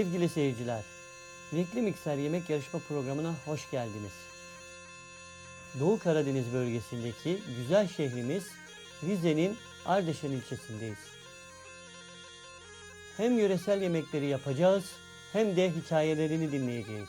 Sevgili seyirciler, Renkli Mikser Yemek Yarışma Programı'na hoş geldiniz. Doğu Karadeniz bölgesindeki güzel şehrimiz Rize'nin Ardeşen ilçesindeyiz. Hem yöresel yemekleri yapacağız hem de hikayelerini dinleyeceğiz.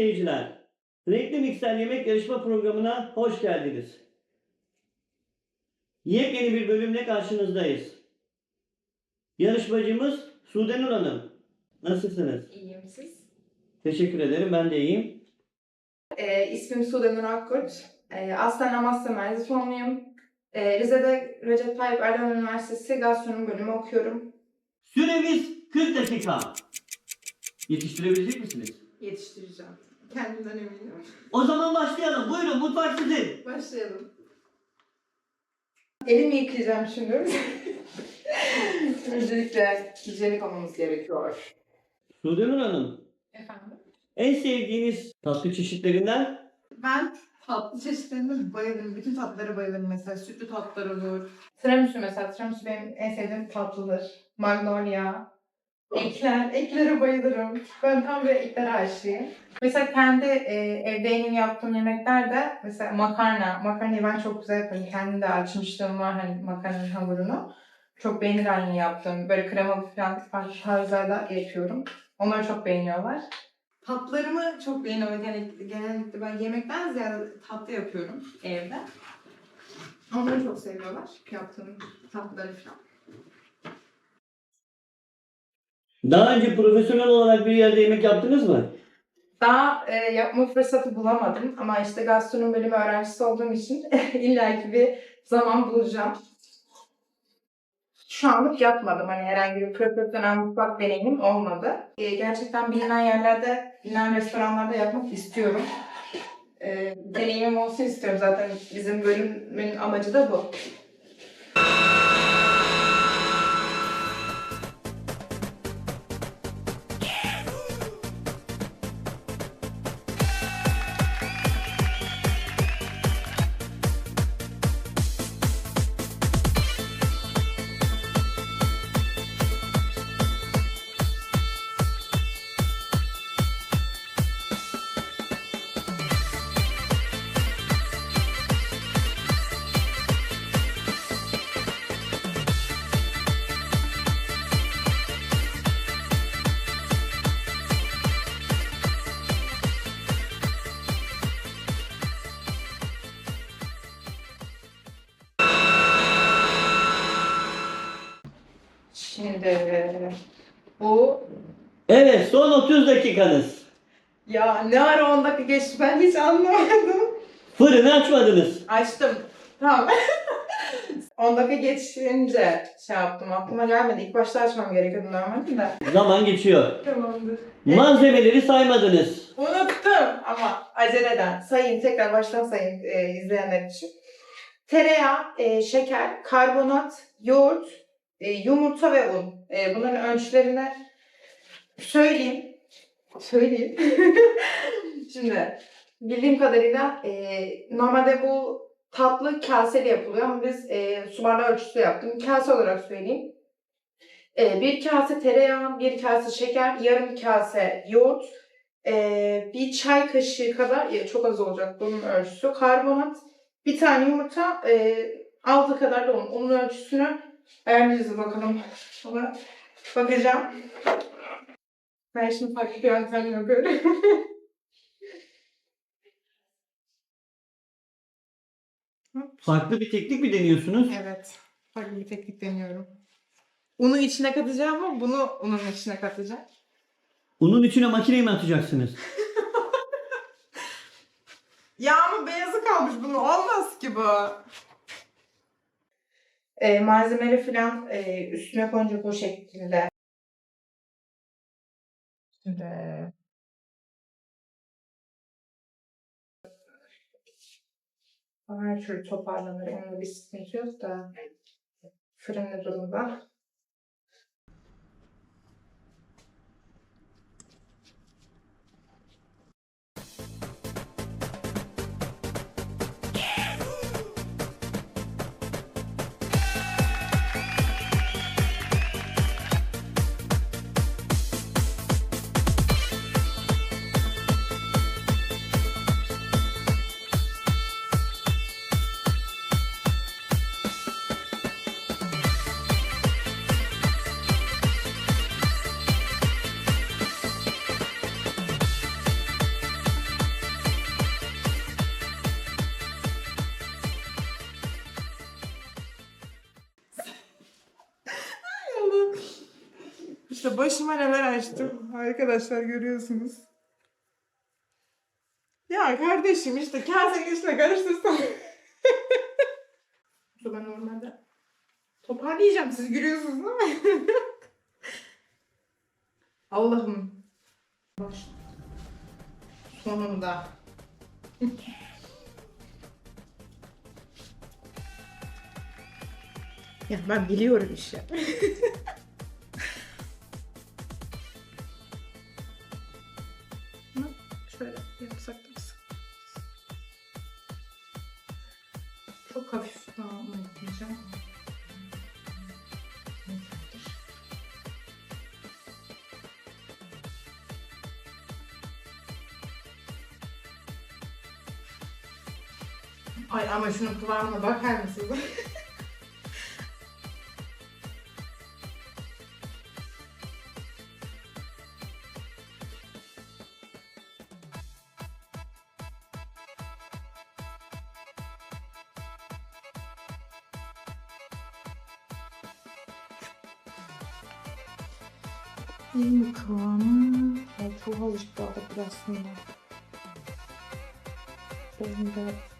Seyirciler, Renkli Mikser Yemek Yarışma Programı'na hoş geldiniz. Yepyeni bir bölümle karşınızdayız. Yarışmacımız Sude Nur Hanım. Nasılsınız? İyiyim siz. Teşekkür ederim, ben de iyiyim. Ee, ismim Sude Nur Akkurt. Ee, aslen Amasya Merzifonluyum. Ee, Rize'de Recep Tayyip Erdoğan Üniversitesi Gastronomi bölümü okuyorum. Süremiz 40 dakika. Yetiştirebilecek misiniz? Yetiştireceğim. Kendimden eminim. O zaman başlayalım. Buyurun, mutfak sizin. Başlayalım. Elimi yıkayacağım şimdi. Öncelikle hijyenik olmamız gerekiyor. Sude Nur Hanım, Efendim? en sevdiğiniz tatlı çeşitlerinden Ben tatlı çeşitlerine bayılırım. Bütün tatlılara bayılırım. Mesela sütlü tatlılar olur. Tiramisu mesela. Tiramisu benim en sevdiğim tatlıdır. Magnolia. Ekler. Eklere bayılırım. Ben tam bir ekler aşığıyım. Mesela kendi e, evde benim yaptığım yemeklerde mesela makarna. Makarnayı ben çok güzel yaparım. Kendim de açmışlığım var hani makarnanın hamurunu. Çok beğenir halini yaptım. Böyle kremalı falan tarzlarda yapıyorum. Onları çok beğeniyorlar. Tatlılarımı çok beğeniyorum. Genellikle, genellikle ben yemekten ziyade tatlı yapıyorum evde. Onları çok seviyorlar. Yaptığım tatlıları falan. Daha önce profesyonel olarak bir yerde yemek yaptınız mı? Daha e, yapma fırsatı bulamadım ama işte gastronomi bölümü öğrencisi olduğum için illaki bir zaman bulacağım. Şu anlık yapmadım. Hani herhangi bir profesyonel mutfak deneyimim olmadı. E, gerçekten bilinen yerlerde, bilinen restoranlarda yapmak istiyorum. E, deneyimim olsun istiyorum zaten. Bizim bölümün amacı da bu. Evet, son 30 dakikanız. ya ne ara 10 dakika geçti ben hiç anlamadım. Fırını açmadınız. Açtım. Tamam. 10 dakika geçince şey yaptım. Aklıma gelmedi. İlk başta açmam gerekiyordu normalde de. Zaman geçiyor. Tamamdır. Malzemeleri saymadınız. Unuttum ama aceleden. Sayayım tekrar baştan sayayım e, izleyenler için. Tereyağı, e, şeker, karbonat, yoğurt, e, yumurta ve un. E, bunların ölçülerini söyleyeyim. Söyleyeyim. Şimdi bildiğim kadarıyla e, normalde bu tatlı kaseli yapılıyor ama biz e, su ölçüsü yaptım. Kase olarak söyleyeyim. E, bir kase tereyağı, bir kase şeker, yarım kase yoğurt, e, bir çay kaşığı kadar, ya çok az olacak bunun ölçüsü, karbonat, bir tane yumurta, e, altı kadar da un. Onun ölçüsünü ayarlayacağız bakalım. Ona bakacağım. Ben şimdi farklı bir yöntem yapıyorum. Farklı bir teknik mi deniyorsunuz? evet. Farklı bir teknik deniyorum. Unu içine katacağım ama bunu unun içine katacağım. Unun içine makineyi mi atacaksınız? Yağın beyazı kalmış bunun. Olmaz ki bu. E, malzemeleri falan e, üstüne konacak o şekilde Şimdi her türlü toparlanır. Onda bir sıkıntı yok da fırın ne durumda? Başıma neler açtım. Arkadaşlar görüyorsunuz. Ya kardeşim işte kasenin içine karıştırsam. Ben normalde toparlayacağım. Siz gülüyorsunuz değil mi? Allah'ım. Sonunda. ya ben biliyorum işi. Ay ama şunun kıvamına bakar mısınız? İyi mi kıvamı? Ay çok alışık kaldık aslında. Benim de Şu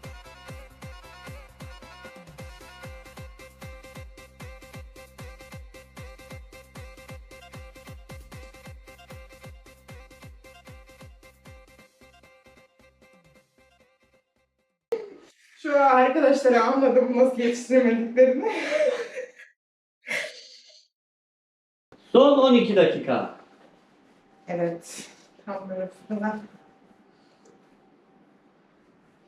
arkadaşları anladım nasıl yetiştiremediklerini. Son 12 dakika. Evet. Tam böyle fırına.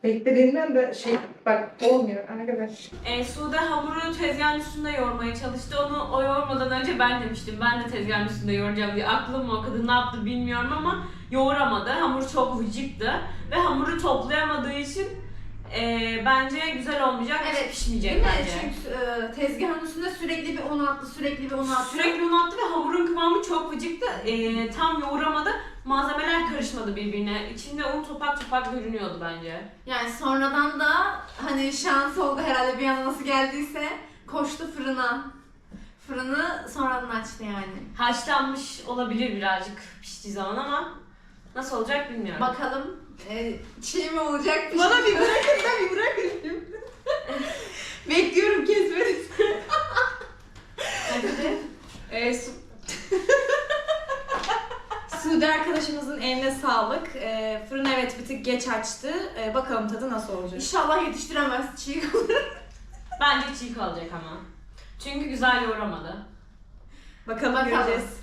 Beklediğimden de şey bak olmuyor arkadaş. E, Sude hamuru tezgahın üstünde yoğurmaya çalıştı. Onu o yoğurmadan önce ben demiştim. Ben de tezgahın üstünde yoğuracağım diye. Aklım o kadın ne yaptı bilmiyorum ama yoğuramadı. Hamur çok vıcıktı. Ve hamuru toplayamadığı için e, bence güzel olmayacak. Evet, pişmeyecek Değil mi? bence. Çünkü e, tezgahın üstünde sürekli bir un attı, sürekli bir un attı. Sürekli un attı ve hamurun kıvamı çok vıcıktı. E, tam yoğuramadı. Malzemeler karışmadı birbirine. İçinde un topak topak görünüyordu bence. Yani sonradan da hani şans oldu herhalde bir yana nasıl geldiyse koştu fırına. Fırını sonradan açtı yani. Haşlanmış olabilir birazcık piştiği zaman ama nasıl olacak bilmiyorum. Bakalım e, çiğ mi olacak? Bana bir bırakın da bir bırakın. Bekliyorum kesmeni. Hadi. Ee, Su... Sude arkadaşımızın eline sağlık. Ee, fırın evet bir tık geç açtı. Ee, bakalım tadı nasıl olacak. İnşallah yetiştiremez çiğ kalır. Bence çiğ kalacak ama. Çünkü güzel yoğuramadı. Bakalım, Bakalım. göreceğiz.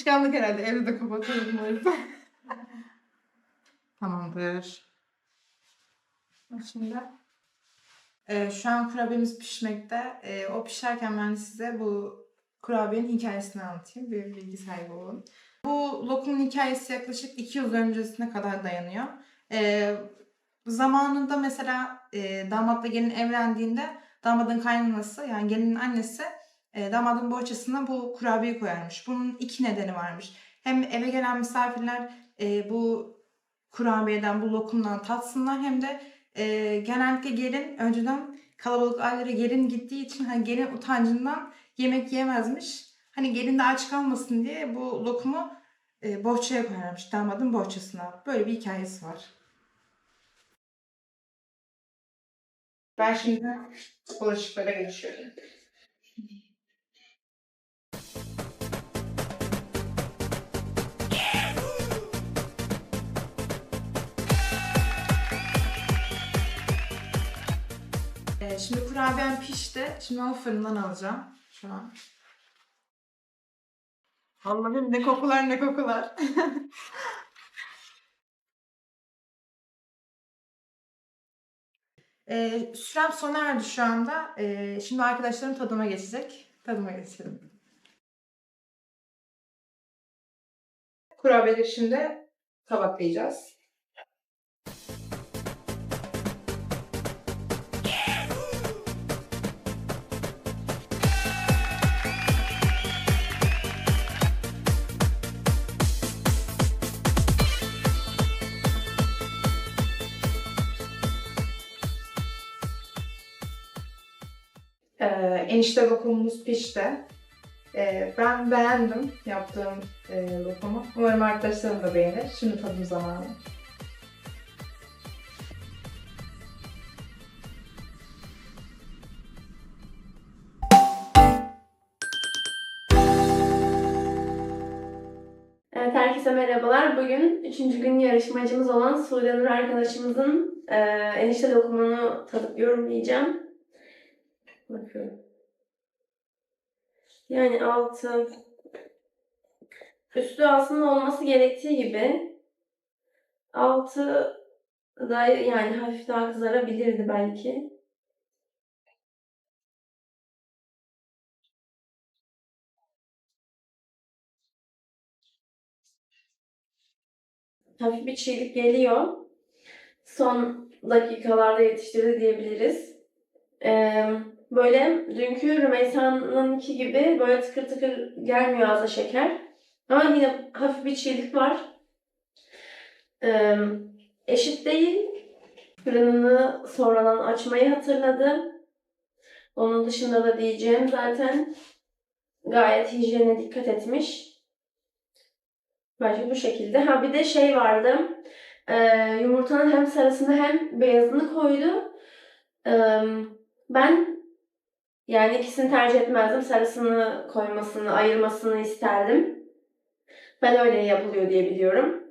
Alışkanlık herhalde. Evde de kapatıyorum o yüzden. Tamamdır. Şimdi ee, şu an kurabiyemiz pişmekte. Ee, o pişerken ben size bu kurabiyenin hikayesini anlatayım. Bir bilgi sahibi olun. Bu lokumun hikayesi yaklaşık 2 yıl öncesine kadar dayanıyor. Ee, zamanında mesela e, damatla gelin evlendiğinde damadın kaynanası yani gelinin annesi e, damadın bohçasına bu kurabiye koyarmış. Bunun iki nedeni varmış. Hem eve gelen misafirler e, bu kurabiyeden, bu lokumdan tatsınlar hem de e, genellikle gelin önceden kalabalık ailelere gelin gittiği için hani gelin utancından yemek yemezmiş. Hani gelin de aç kalmasın diye bu lokumu e, bohçaya koyarmış damadın bohçasına. Böyle bir hikayesi var. Ben şimdi bulaşıklara geçiyorum. Ee, şimdi kurabiyem pişti. Şimdi onu fırından alacağım şu an. Allah'ım ne kokular ne kokular. ee, sürem sona erdi şu anda. Ee, şimdi arkadaşlarım tadıma geçecek. Tadıma geçelim. Kurabiyeleri şimdi tabaklayacağız. Enişte lokumumuz pişti. Ee, ben beğendim yaptığım e, lokumu. Umarım arkadaşlarım da beğenir. Şimdi tadım zamanı. Evet, herkese merhabalar. Bugün üçüncü gün yarışmacımız olan Sude Nur arkadaşımızın e, enişte dokumunu tadıp yorumlayacağım. Bakıyorum. Yani altı üstü aslında olması gerektiği gibi altı da yani hafif daha kızarabilirdi belki. hafif bir çiğlik geliyor. Son dakikalarda yetiştirdi diyebiliriz. Ee, böyle dünkü Rümeysa'nınki gibi böyle tıkır tıkır gelmiyor ağza şeker. Ama yine hafif bir çiğlik var. Ee, eşit değil. Fırınını sonradan açmayı hatırladı. Onun dışında da diyeceğim zaten gayet hijyene dikkat etmiş. Bence bu şekilde. Ha bir de şey vardı. Ee, yumurtanın hem sarısını hem beyazını koydu. Ee, ben yani ikisini tercih etmezdim. Sarısını koymasını, ayırmasını isterdim. Ben öyle yapılıyor diye biliyorum.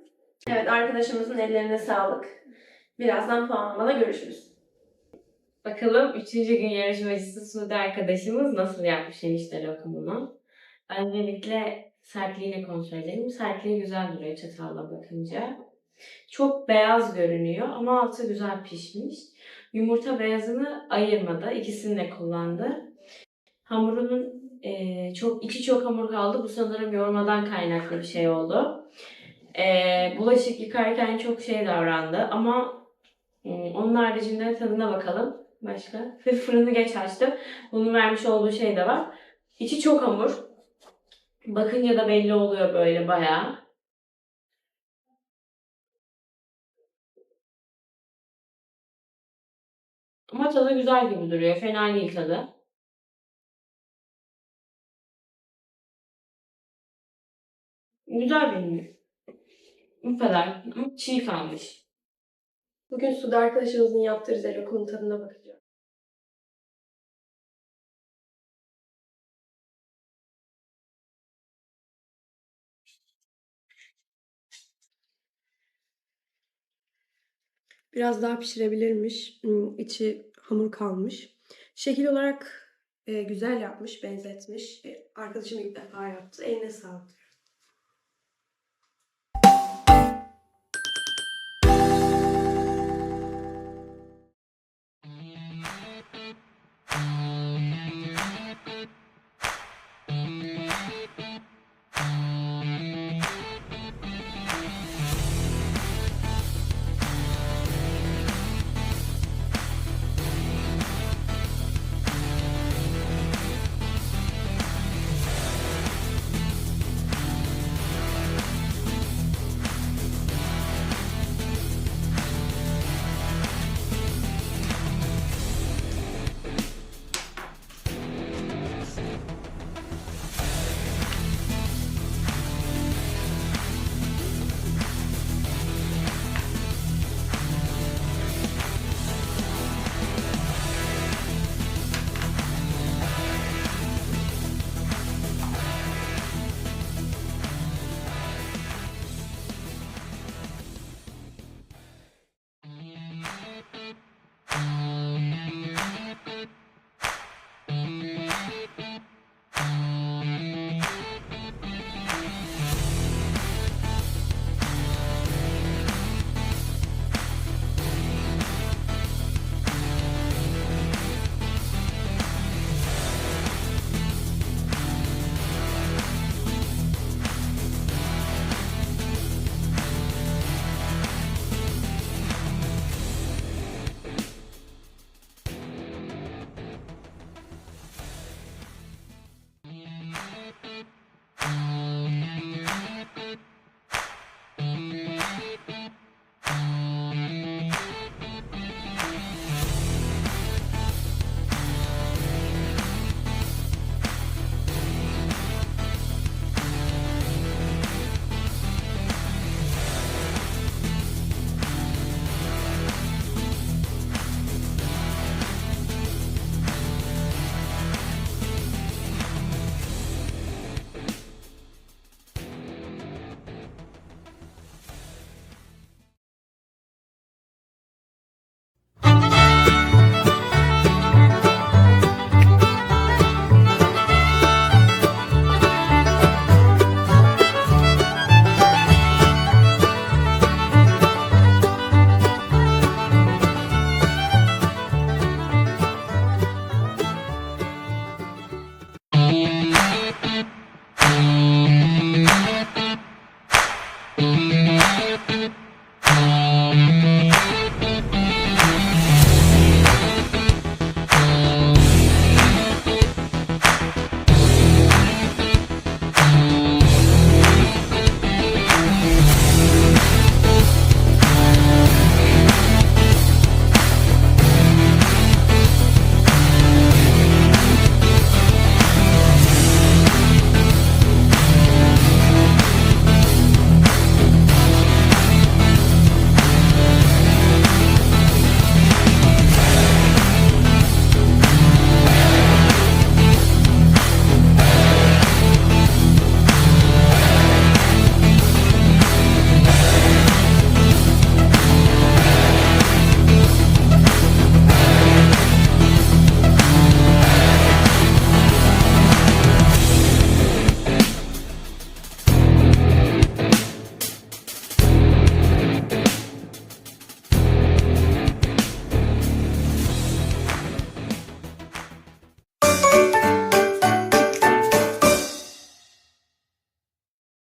Evet arkadaşımızın ellerine sağlık. Birazdan puanlamada görüşürüz. Bakalım üçüncü gün yarışmacısı Sude arkadaşımız nasıl yapmış enişte lokumunu. Öncelikle sertliğini kontrol edelim. Sertliği güzel duruyor çatalla bakınca. Çok beyaz görünüyor ama altı güzel pişmiş. Yumurta beyazını ayırmadı. İkisini de kullandı. Hamurunun eee, çok içi çok hamur kaldı. Bu sanırım yoğurmadan kaynaklı bir şey oldu. Eee, bulaşık yıkarken çok şey davrandı ama Hmm, Onun haricinde tadına bakalım. Başka. Fırını geç açtım. Bunun vermiş olduğu şey de var. İçi çok hamur. Bakınca da belli oluyor böyle bayağı. Ama tadı güzel gibi duruyor. Fena değil tadı. Güzel benim. Bu kadar. Çiğ kalmış. Bugün Suda arkadaşımızın yaptığı lokumun tadına bakacağım. Biraz daha pişirebilirmiş. Hmm, İçi hamur kalmış. Şekil olarak E, güzel yapmış, benzetmiş. E, arkadaşım ilk defa yaptı. Eline sağlık. Mm-hmm.